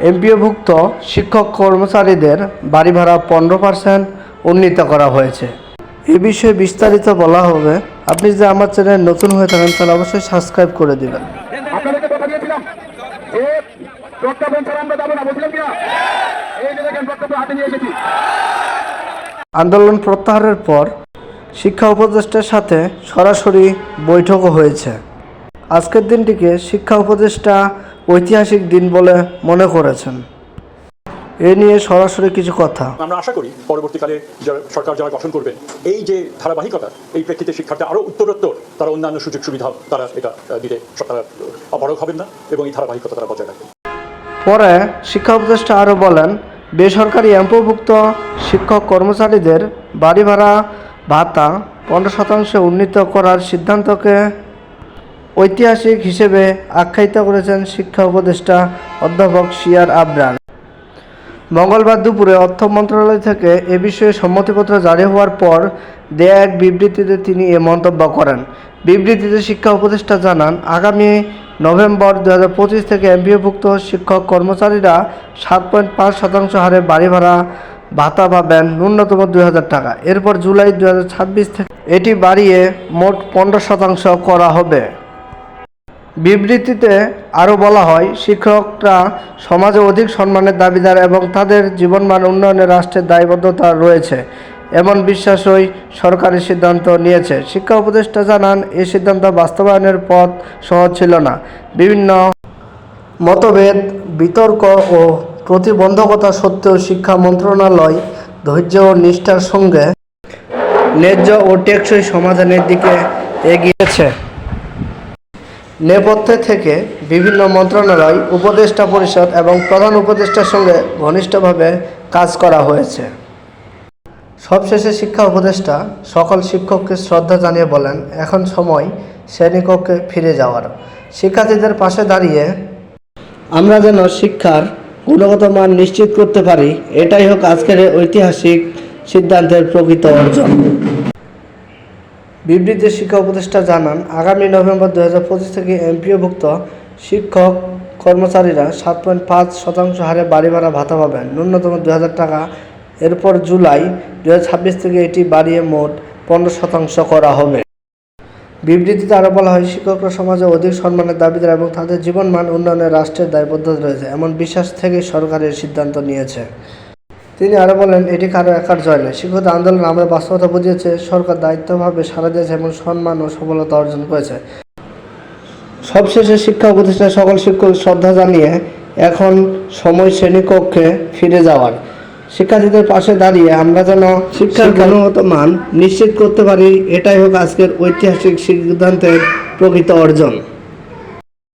এমপিওভুক্ত শিক্ষক কর্মচারীদের বাড়ি ভাড়া পনেরো পার্সেন্ট উন্নীত করা হয়েছে। এ বিষয়ে বিস্তারিত বলা হবে। আপনি যদি আমার চ্যানেল নতুন হয়ে থাকেন তাহলে অবশ্যই সাবস্ক্রাইব করে দেবেন। আপনাদেরকে কথা দিয়েছিলাম। যে প্রজ্ঞাপন ছাড়া আমরা যাব না বলছিলাম কিনা? এই যে দেখেন প্রজ্ঞাপন হাতে নিয়ে এসেছি। আন্দোলন প্রত্যাহারের পর শিক্ষা উপদেষ্টার সাথে সরাসরি বৈঠকও হয়েছে। আজকের দিনটিকে শিক্ষা উপদেষ্টা ঐতিহাসিক দিন বলে মনে করেছেন। এ নিয়ে সরাসরি কিছু কথা। আমরা আশা করি পরবর্তীকালে সরকার যারা গঠন করবেন এই যে ধারাবাহিকতা এই প্রেক্ষিতে শিক্ষার্থী আরও উত্তরোত্তর তারা অন্যান্য সুযোগ সুবিধা তারা এটা দিতে তারা অপারগ হবেন না এবং এই ধারাবাহিকতা তারা বজায় রাখবেন। পরে শিক্ষা উপদেষ্টা আরও বলেন বেসরকারি এমপোভুক্ত শিক্ষক কর্মচারীদের বাড়ি ভাড়া ভাতা পনেরো শতাংশে উন্নীত করার সিদ্ধান্তকে ঐতিহাসিক হিসেবে আখ্যায়িত করেছেন শিক্ষা উপদেষ্টা অধ্যাপক সিয়ার আবরান। মঙ্গলবার দুপুরে অর্থ মন্ত্রণালয় থেকে এ বিষয়ে সম্মতিপত্র জারি হওয়ার পর দেয়া এক বিবৃতিতে তিনি এ মন্তব্য করেন। বিবৃতিতে শিক্ষা উপদেষ্টা জানান, আগামী নভেম্বর দু থেকে এমপিওভুক্ত শিক্ষক কর্মচারীরা সাত পয়েন্ট পাঁচ শতাংশ হারে বাড়ি ভাড়া, ভাতা পাবেন ন্যূনতম দুই হাজার টাকা। এরপর জুলাই দু থেকে এটি বাড়িয়ে মোট পনেরো শতাংশ করা হবে। বিবৃতিতে আরও বলা হয়, শিক্ষকরা সমাজে অধিক সম্মানের দাবিদার এবং তাদের জীবনমান উন্নয়নে রাষ্ট্রের দায়বদ্ধতা রয়েছে, এমন বিশ্বাসই সরকারি সিদ্ধান্ত নিয়েছে। শিক্ষা উপদেষ্টা জানান এই সিদ্ধান্ত বাস্তবায়নের পথ সহজ ছিল না। বিভিন্ন মতভেদ, বিতর্ক ও প্রতিবন্ধকতা সত্ত্বেও শিক্ষা মন্ত্রণালয় ধৈর্য ও নিষ্ঠার সঙ্গে ন্যায্য ও টেকসই সমাধানের দিকে এগিয়েছে। নেপথ্যে থেকে বিভিন্ন মন্ত্রণালয়, উপদেষ্টা পরিষদ এবং প্রধান উপদেষ্টার সঙ্গে ঘনিষ্ঠভাবে কাজ করা হয়েছে। সবশেষে শিক্ষা উপদেষ্টা সকল শিক্ষককে শ্রদ্ধা জানিয়ে বলেন, এখন সময় শ্রেণীকক্ষে ফিরে যাওয়ার। শিক্ষার্থীদের পাশে দাঁড়িয়ে আমরা যেন শিক্ষার গুণগত মান নিশ্চিত করতে পারি, এটাই হোক আজকের ঐতিহাসিক সিদ্ধান্তের প্রকৃত অর্জন। বিবৃতিতে শিক্ষা উপদেষ্টা জানান, আগামী নভেম্বর দু হাজার পঁচিশ থেকে এমপিওভুক্ত শিক্ষক কর্মচারীরা সাত পয়েন্ট পাঁচ শতাংশ হারে বাড়ি ভাড়া ভাতা পাবেন। ন্যূনতম দু হাজার টাকা। এরপর জুলাই দু হাজার ছাব্বিশ থেকে এটি বাড়িয়ে মোট পনেরো শতাংশ করা হবে। বিবৃতিতে আরও বলা হয়, শিক্ষকরা সমাজে অধিক সম্মানের দাবিদার এবং তাদের জীবনমান উন্নয়নে রাষ্ট্রের দায়বদ্ধতা রয়েছে, এমন বিশ্বাস থেকে সরকারের সিদ্ধান্ত নিয়েছে। তিনি আরও বলেন এটি কারও একার জয় নয়। শিক্ষক আন্দোলন আমরা বাস্তবতা বুঝিয়েছে সরকার দায়িত্বভাবে সারা দিয়েছে এবং সম্মান ও সফলতা অর্জন করেছে। সবশেষে শিক্ষা প্রতিষ্ঠান সকল শিক্ষক শ্রদ্ধা জানিয়ে এখন সময় শ্রেণীকক্ষে ফিরে যাওয়ার। শিক্ষার্থীদের পাশে দাঁড়িয়ে আমরা যেন শিক্ষার গুণগত মান নিশ্চিত করতে পারি এটাই হোক আজকের ঐতিহাসিক সিদ্ধান্তের প্রকৃত অর্জন।